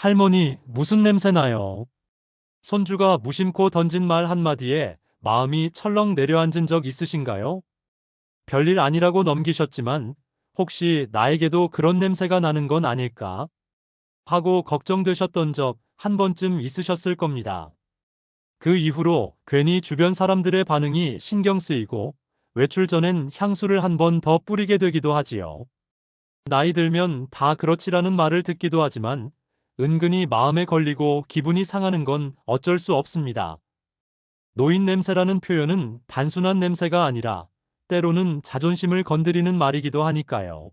할머니, 무슨 냄새 나요? 손주가 무심코 던진 말 한마디에 마음이 철렁 내려앉은 적 있으신가요? 별일 아니라고 넘기셨지만 혹시 나에게도 그런 냄새가 나는 건 아닐까? 하고 걱정되셨던 적 한 번쯤 있으셨을 겁니다. 그 이후로 괜히 주변 사람들의 반응이 신경 쓰이고 외출 전엔 향수를 한 번 더 뿌리게 되기도 하지요. 나이 들면 다 그렇지라는 말을 듣기도 하지만 은근히 마음에 걸리고 기분이 상하는 건 어쩔 수 없습니다. 노인 냄새라는 표현은 단순한 냄새가 아니라 때로는 자존심을 건드리는 말이기도 하니까요.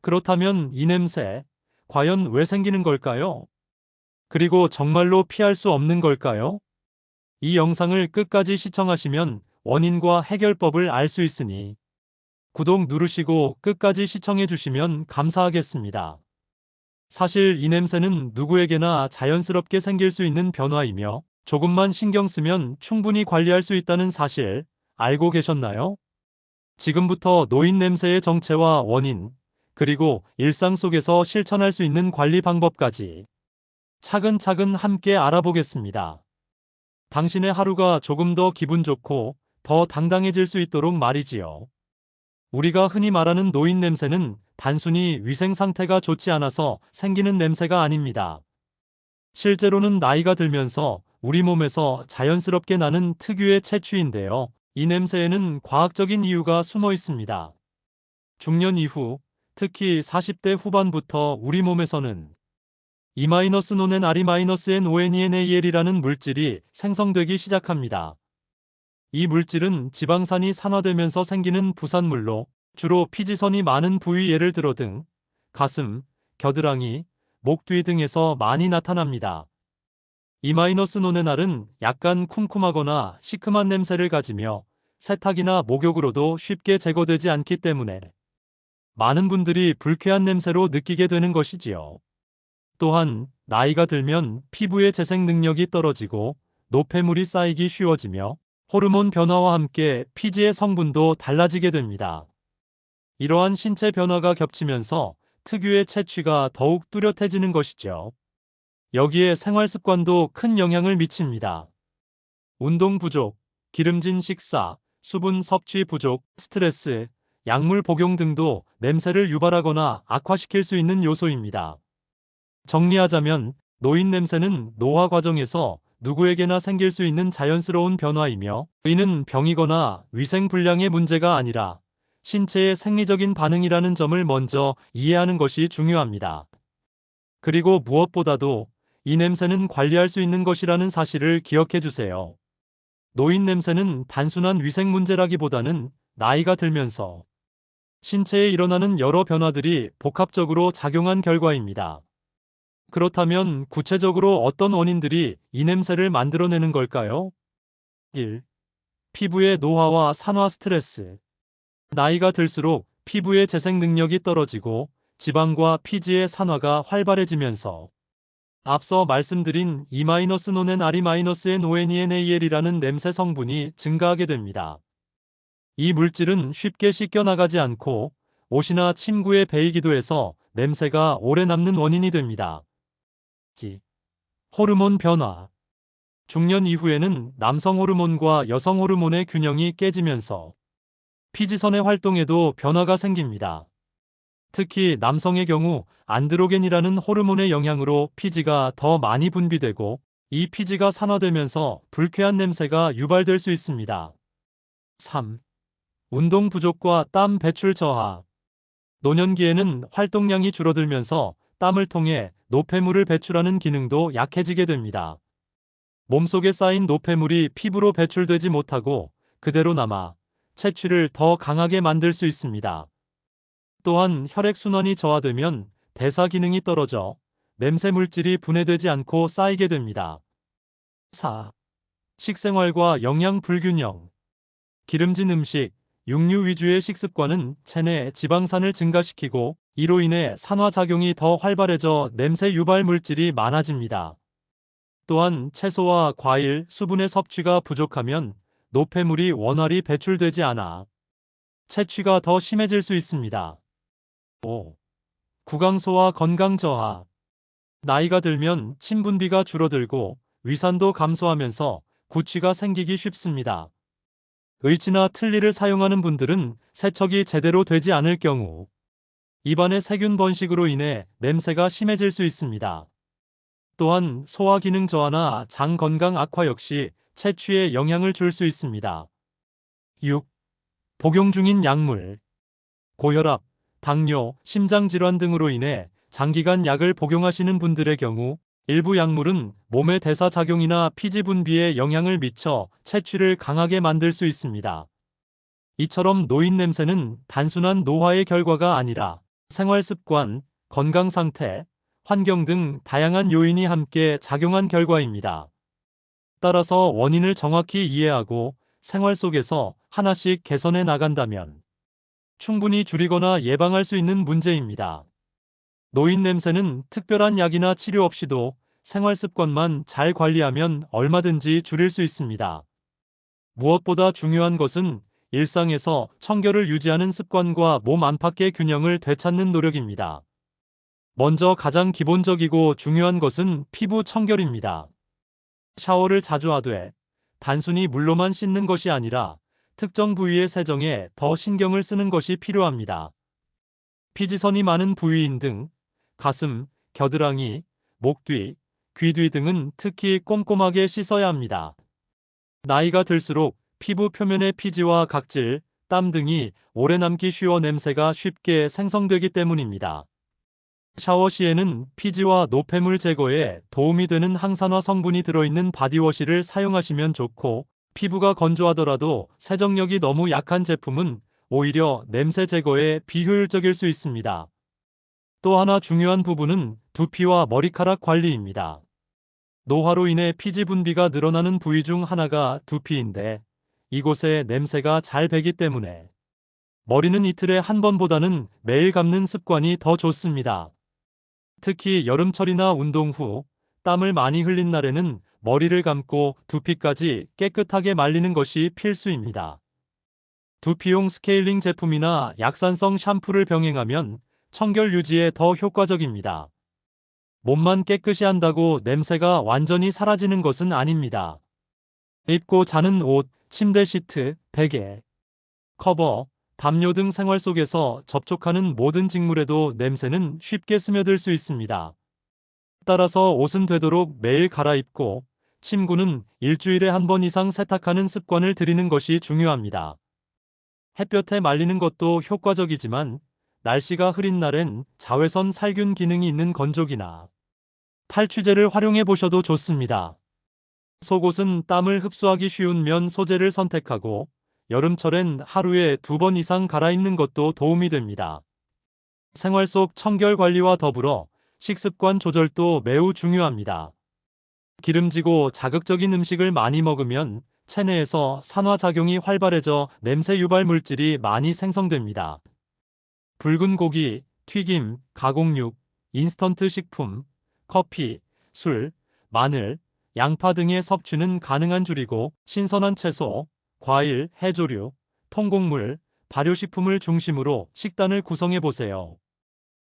그렇다면 이 냄새, 과연 왜 생기는 걸까요? 그리고 정말로 피할 수 없는 걸까요? 이 영상을 끝까지 시청하시면 원인과 해결법을 알 수 있으니 구독 누르시고 끝까지 시청해 주시면 감사하겠습니다. 사실 이 냄새는 누구에게나 자연스럽게 생길 수 있는 변화이며 조금만 신경 쓰면 충분히 관리할 수 있다는 사실 알고 계셨나요? 지금부터 노인 냄새의 정체와 원인, 그리고 일상 속에서 실천할 수 있는 관리 방법까지 차근차근 함께 알아보겠습니다. 당신의 하루가 조금 더 기분 좋고 더 당당해질 수 있도록 말이지요. 우리가 흔히 말하는 노인 냄새는 단순히 위생 상태가 좋지 않아서 생기는 냄새가 아닙니다. 실제로는 나이가 들면서 우리 몸에서 자연스럽게 나는 특유의 채취인데요. 이 냄새에는 과학적인 이유가 숨어 있습니다. 중년 이후, 특히 40대 후반부터 우리 몸에서는 E-노넨 아리-N ONENAL이라는 물질이 생성되기 시작합니다. 이 물질은 지방산이 산화되면서 생기는 부산물로 주로 피지선이 많은 부위 예를 들어 등, 가슴, 겨드랑이, 목 뒤 등에서 많이 나타납니다. E-노넨알은 약간 쿰쿰하거나 시큼한 냄새를 가지며 세탁이나 목욕으로도 쉽게 제거되지 않기 때문에 많은 분들이 불쾌한 냄새로 느끼게 되는 것이지요. 또한 나이가 들면 피부의 재생 능력이 떨어지고 노폐물이 쌓이기 쉬워지며 호르몬 변화와 함께 피지의 성분도 달라지게 됩니다. 이러한 신체 변화가 겹치면서 특유의 채취가 더욱 뚜렷해지는 것이죠. 여기에 생활 습관도 큰 영향을 미칩니다. 운동 부족, 기름진 식사, 수분 섭취 부족, 스트레스, 약물 복용 등도 냄새를 유발하거나 악화시킬 수 있는 요소입니다. 정리하자면 노인 냄새는 노화 과정에서 누구에게나 생길 수 있는 자연스러운 변화이며 이는 병이거나 위생 불량의 문제가 아니라 신체의 생리적인 반응이라는 점을 먼저 이해하는 것이 중요합니다. 그리고 무엇보다도 이 냄새는 관리할 수 있는 것이라는 사실을 기억해 주세요. 노인 냄새는 단순한 위생 문제라기보다는 나이가 들면서 신체에 일어나는 여러 변화들이 복합적으로 작용한 결과입니다. 그렇다면 구체적으로 어떤 원인들이 이 냄새를 만들어내는 걸까요? 1. 피부의 노화와 산화 스트레스. 나이가 들수록 피부의 재생 능력이 떨어지고 지방과 피지의 산화가 활발해지면서 앞서 말씀드린 E-노넨 아리-N ONENAL이라는 냄새 성분이 증가하게 됩니다. 이 물질은 쉽게 씻겨나가지 않고 옷이나 침구에 배이기도 해서 냄새가 오래 남는 원인이 됩니다. 기. 호르몬 변화. 중년 이후에는 남성 호르몬과 여성 호르몬의 균형이 깨지면서 피지선의 활동에도 변화가 생깁니다. 특히 남성의 경우 안드로겐이라는 호르몬의 영향으로 피지가 더 많이 분비되고 이 피지가 산화되면서 불쾌한 냄새가 유발될 수 있습니다. 3. 운동 부족과 땀 배출 저하. 노년기에는 활동량이 줄어들면서 땀을 통해 노폐물을 배출하는 기능도 약해지게 됩니다. 몸속에 쌓인 노폐물이 피부로 배출되지 못하고 그대로 남아 채취를 더 강하게 만들 수 있습니다. 또한 혈액순환이 저하되면 대사 기능이 떨어져 냄새 물질이 분해되지 않고 쌓이게 됩니다. 4. 식생활과 영양 불균형. 기름진 음식, 육류 위주의 식습관은 체내 지방산을 증가시키고 이로 인해 산화작용이 더 활발해져 냄새 유발 물질이 많아집니다. 또한 채소와 과일, 수분의 섭취가 부족하면 노폐물이 원활히 배출되지 않아 채취가 더 심해질 수 있습니다. 5. 구강소와 건강 저하. 나이가 들면 침분비가 줄어들고 위산도 감소하면서 구취가 생기기 쉽습니다. 의치나 틀니를 사용하는 분들은 세척이 제대로 되지 않을 경우 입안의 세균 번식으로 인해 냄새가 심해질 수 있습니다. 또한 소화 기능 저하나 장 건강 악화 역시 채취에 영향을 줄 수 있습니다. 6. 복용 중인 약물 고혈압, 당뇨, 심장질환 등으로 인해 장기간 약을 복용하시는 분들의 경우 일부 약물은 몸의 대사작용이나 피지 분비에 영향을 미쳐 채취를 강하게 만들 수 있습니다. 이처럼 노인 냄새는 단순한 노화의 결과가 아니라 생활 습관, 건강 상태, 환경 등 다양한 요인이 함께 작용한 결과입니다. 따라서 원인을 정확히 이해하고 생활 속에서 하나씩 개선해 나간다면 충분히 줄이거나 예방할 수 있는 문제입니다. 노인 냄새는 특별한 약이나 치료 없이도 생활 습관만 잘 관리하면 얼마든지 줄일 수 있습니다. 무엇보다 중요한 것은 일상에서 청결을 유지하는 습관과 몸 안팎의 균형을 되찾는 노력입니다. 먼저 가장 기본적이고 중요한 것은 피부 청결입니다. 샤워를 자주 하되 단순히 물로만 씻는 것이 아니라 특정 부위의 세정에 더 신경을 쓰는 것이 필요합니다. 피지선이 많은 부위인 등 가슴, 겨드랑이, 목 뒤, 귀 뒤 등은 특히 꼼꼼하게 씻어야 합니다. 나이가 들수록 피부 표면의 피지와 각질, 땀 등이 오래 남기 쉬워 냄새가 쉽게 생성되기 때문입니다. 샤워 시에는 피지와 노폐물 제거에 도움이 되는 항산화 성분이 들어있는 바디워시를 사용하시면 좋고 피부가 건조하더라도 세정력이 너무 약한 제품은 오히려 냄새 제거에 비효율적일 수 있습니다. 또 하나 중요한 부분은 두피와 머리카락 관리입니다. 노화로 인해 피지 분비가 늘어나는 부위 중 하나가 두피인데 이곳에 냄새가 잘 배기 때문에 머리는 이틀에 한 번보다는 매일 감는 습관이 더 좋습니다. 특히 여름철이나 운동 후 땀을 많이 흘린 날에는 머리를 감고 두피까지 깨끗하게 말리는 것이 필수입니다. 두피용 스케일링 제품이나 약산성 샴푸를 병행하면 청결 유지에 더 효과적입니다. 몸만 깨끗이 한다고 냄새가 완전히 사라지는 것은 아닙니다. 입고 자는 옷, 침대 시트, 베개, 커버, 담요 등 생활 속에서 접촉하는 모든 직물에도 냄새는 쉽게 스며들 수 있습니다. 따라서 옷은 되도록 매일 갈아입고 침구는 일주일에 한 번 이상 세탁하는 습관을 들이는 것이 중요합니다. 햇볕에 말리는 것도 효과적이지만 날씨가 흐린 날엔 자외선 살균 기능이 있는 건조기나 탈취제를 활용해 보셔도 좋습니다. 속옷은 땀을 흡수하기 쉬운 면 소재를 선택하고 여름철엔 하루에 두 번 이상 갈아입는 것도 도움이 됩니다. 생활 속 청결 관리와 더불어 식습관 조절도 매우 중요합니다. 기름지고 자극적인 음식을 많이 먹으면 체내에서 산화작용이 활발해져 냄새 유발 물질이 많이 생성됩니다. 붉은 고기, 튀김, 가공육, 인스턴트 식품, 커피, 술, 마늘, 양파 등의 섭취는 가능한 줄이고 신선한 채소, 과일, 해조류, 통곡물, 발효식품을 중심으로 식단을 구성해 보세요.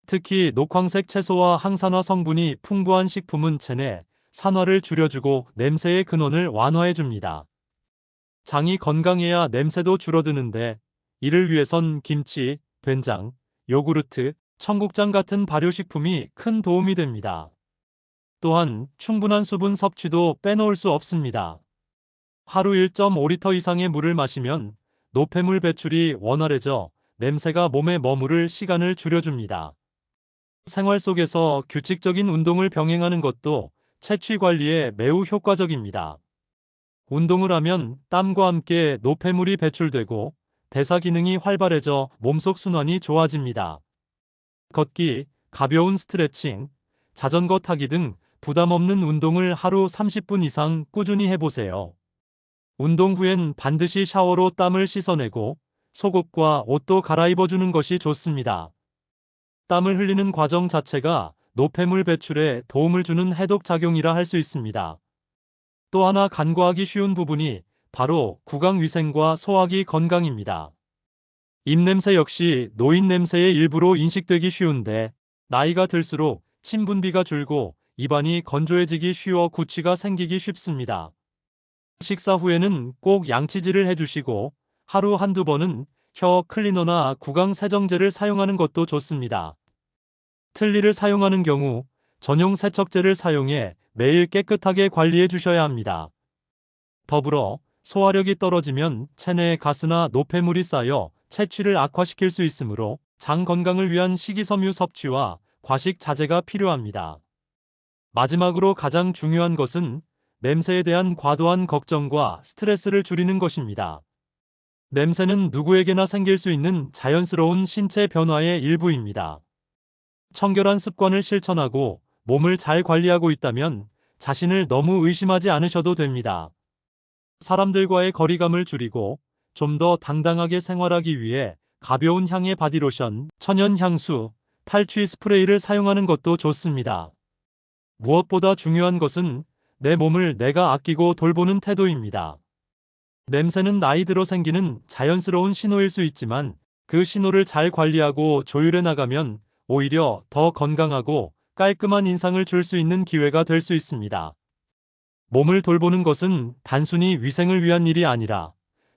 특히 녹황색 채소와 항산화 성분이 풍부한 식품은 체내 산화를 줄여주고 냄새의 근원을 완화해 줍니다. 장이 건강해야 냄새도 줄어드는데 이를 위해선 김치, 된장, 요구르트, 청국장 같은 발효식품이 큰 도움이 됩니다. 또한 충분한 수분 섭취도 빼놓을 수 없습니다. 하루 1.5리터 이상의 물을 마시면 노폐물 배출이 원활해져 냄새가 몸에 머무를 시간을 줄여줍니다. 생활 속에서 규칙적인 운동을 병행하는 것도 채취 관리에 매우 효과적입니다. 운동을 하면 땀과 함께 노폐물이 배출되고 대사 기능이 활발해져 몸속 순환이 좋아집니다. 걷기, 가벼운 스트레칭, 자전거 타기 등 부담 없는 운동을 하루 30분 이상 꾸준히 해보세요. 운동 후엔 반드시 샤워로 땀을 씻어내고 속옷과 옷도 갈아입어주는 것이 좋습니다. 땀을 흘리는 과정 자체가 노폐물 배출에 도움을 주는 해독 작용이라 할 수 있습니다. 또 하나 간과하기 쉬운 부분이 바로 구강 위생과 소화기 건강입니다. 입냄새 역시 노인 냄새의 일부로 인식되기 쉬운데 나이가 들수록 신분비가 줄고 입안이 건조해지기 쉬워 구취가 생기기 쉽습니다. 식사 후에는 꼭 양치질을 해주시고 하루 한두 번은 혀 클리너나 구강 세정제를 사용하는 것도 좋습니다. 틀니를 사용하는 경우 전용 세척제를 사용해 매일 깨끗하게 관리해 주셔야 합니다. 더불어 소화력이 떨어지면 체내에 가스나 노폐물이 쌓여 체취를 악화시킬 수 있으므로 장 건강을 위한 식이섬유 섭취와 과식 자제가 필요합니다. 마지막으로 가장 중요한 것은 냄새에 대한 과도한 걱정과 스트레스를 줄이는 것입니다. 냄새는 누구에게나 생길 수 있는 자연스러운 신체 변화의 일부입니다. 청결한 습관을 실천하고 몸을 잘 관리하고 있다면 자신을 너무 의심하지 않으셔도 됩니다. 사람들과의 거리감을 줄이고 좀 더 당당하게 생활하기 위해 가벼운 향의 바디로션, 천연 향수, 탈취 스프레이를 사용하는 것도 좋습니다. 무엇보다 중요한 것은 내 몸을 내가 아끼고 돌보는 태도입니다. 냄새는 나이 들어 생기는 자연스러운 신호일 수 있지만 그 신호를 잘 관리하고 조율해 나가면 오히려 더 건강하고 깔끔한 인상을 줄 수 있는 기회가 될 수 있습니다. 몸을 돌보는 것은 단순히 위생을 위한 일이 아니라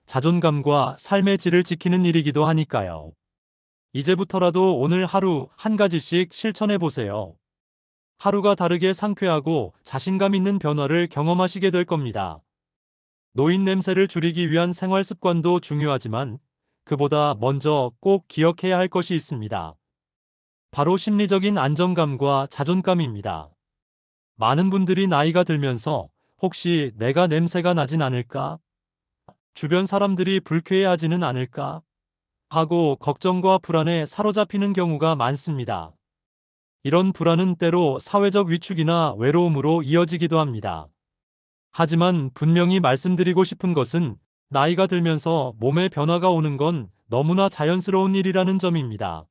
자존감과 삶의 질을 지키는 일이기도 하니까요. 이제부터라도 오늘 하루 한 가지씩 실천해 보세요. 하루가 다르게 상쾌하고 자신감 있는 변화를 경험하시게 될 겁니다. 노인 냄새를 줄이기 위한 생활 습관도 중요하지만 그보다 먼저 꼭 기억해야 할 것이 있습니다. 바로 심리적인 안정감과 자존감입니다. 많은 분들이 나이가 들면서 혹시 내가 냄새가 나진 않을까? 주변 사람들이 불쾌해하지는 않을까? 하고 걱정과 불안에 사로잡히는 경우가 많습니다. 이런 불안은 때로 사회적 위축이나 외로움으로 이어지기도 합니다. 하지만 분명히 말씀드리고 싶은 것은 나이가 들면서 몸에 변화가 오는 건 너무나 자연스러운 일이라는 점입니다.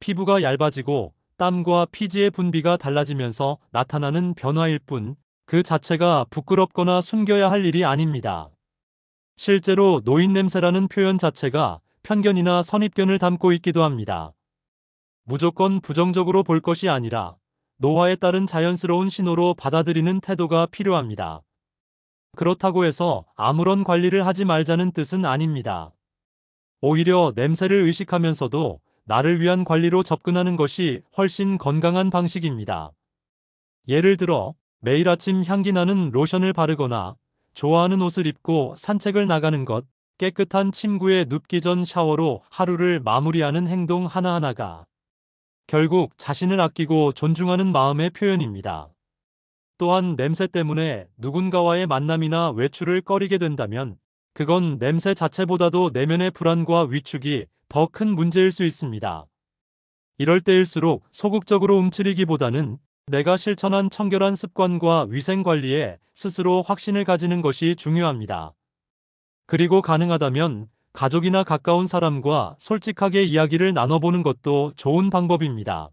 피부가 얇아지고 땀과 피지의 분비가 달라지면서 나타나는 변화일 뿐 그 자체가 부끄럽거나 숨겨야 할 일이 아닙니다. 실제로 노인 냄새라는 표현 자체가 편견이나 선입견을 담고 있기도 합니다. 무조건 부정적으로 볼 것이 아니라 노화에 따른 자연스러운 신호로 받아들이는 태도가 필요합니다. 그렇다고 해서 아무런 관리를 하지 말자는 뜻은 아닙니다. 오히려 냄새를 의식하면서도 나를 위한 관리로 접근하는 것이 훨씬 건강한 방식입니다. 예를 들어 매일 아침 향기 나는 로션을 바르거나 좋아하는 옷을 입고 산책을 나가는 것, 깨끗한 침구에 눕기 전 샤워로 하루를 마무리하는 행동 하나하나가 결국 자신을 아끼고 존중하는 마음의 표현입니다. 또한 냄새 때문에 누군가와의 만남이나 외출을 꺼리게 된다면 그건 냄새 자체보다도 내면의 불안과 위축이 더 큰 문제일 수 있습니다. 이럴 때일수록 소극적으로 움츠리기보다는 내가 실천한 청결한 습관과 위생 관리에 스스로 확신을 가지는 것이 중요합니다. 그리고 가능하다면 가족이나 가까운 사람과 솔직하게 이야기를 나눠보는 것도 좋은 방법입니다.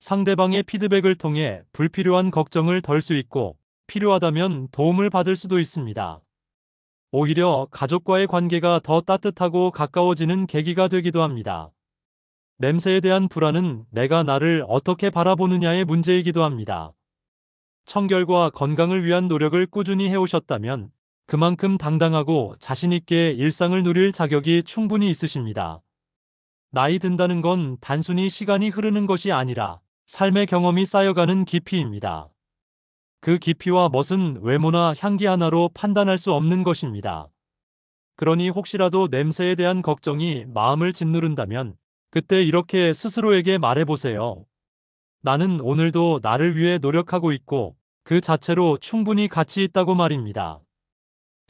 상대방의 피드백을 통해 불필요한 걱정을 덜 수 있고 필요하다면 도움을 받을 수도 있습니다. 오히려 가족과의 관계가 더 따뜻하고 가까워지는 계기가 되기도 합니다. 냄새에 대한 불안은 내가 나를 어떻게 바라보느냐의 문제이기도 합니다. 청결과 건강을 위한 노력을 꾸준히 해오셨다면 그만큼 당당하고 자신있게 일상을 누릴 자격이 충분히 있으십니다. 나이 든다는 건 단순히 시간이 흐르는 것이 아니라 삶의 경험이 쌓여가는 깊이입니다. 그 깊이와 멋은 외모나 향기 하나로 판단할 수 없는 것입니다. 그러니 혹시라도 냄새에 대한 걱정이 마음을 짓누른다면 그때 이렇게 스스로에게 말해보세요. 나는 오늘도 나를 위해 노력하고 있고 그 자체로 충분히 가치 있다고 말입니다.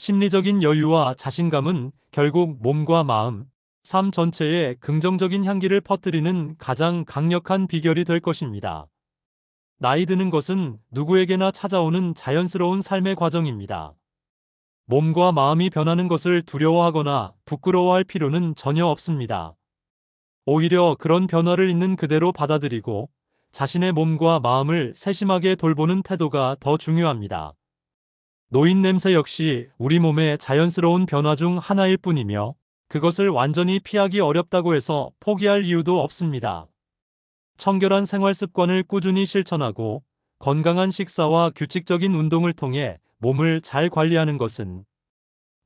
심리적인 여유와 자신감은 결국 몸과 마음, 삶 전체에 긍정적인 향기를 퍼뜨리는 가장 강력한 비결이 될 것입니다. 나이 드는 것은 누구에게나 찾아오는 자연스러운 삶의 과정입니다. 몸과 마음이 변하는 것을 두려워하거나 부끄러워할 필요는 전혀 없습니다. 오히려 그런 변화를 있는 그대로 받아들이고 자신의 몸과 마음을 세심하게 돌보는 태도가 더 중요합니다. 노인 냄새 역시 우리 몸의 자연스러운 변화 중 하나일 뿐이며 그것을 완전히 피하기 어렵다고 해서 포기할 이유도 없습니다. 청결한 생활 습관을 꾸준히 실천하고 건강한 식사와 규칙적인 운동을 통해 몸을 잘 관리하는 것은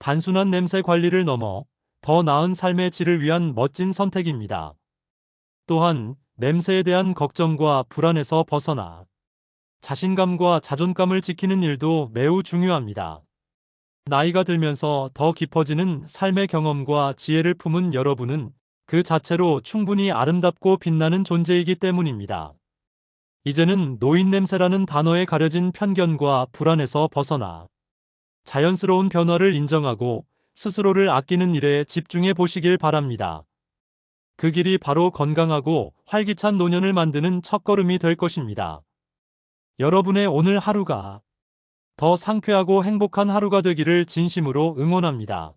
단순한 냄새 관리를 넘어 더 나은 삶의 질을 위한 멋진 선택입니다. 또한 냄새에 대한 걱정과 불안에서 벗어나 자신감과 자존감을 지키는 일도 매우 중요합니다. 나이가 들면서 더 깊어지는 삶의 경험과 지혜를 품은 여러분은 그 자체로 충분히 아름답고 빛나는 존재이기 때문입니다. 이제는 노인 냄새라는 단어에 가려진 편견과 불안에서 벗어나 자연스러운 변화를 인정하고 스스로를 아끼는 일에 집중해 보시길 바랍니다. 그 길이 바로 건강하고 활기찬 노년을 만드는 첫걸음이 될 것입니다. 여러분의 오늘 하루가 더 상쾌하고 행복한 하루가 되기를 진심으로 응원합니다.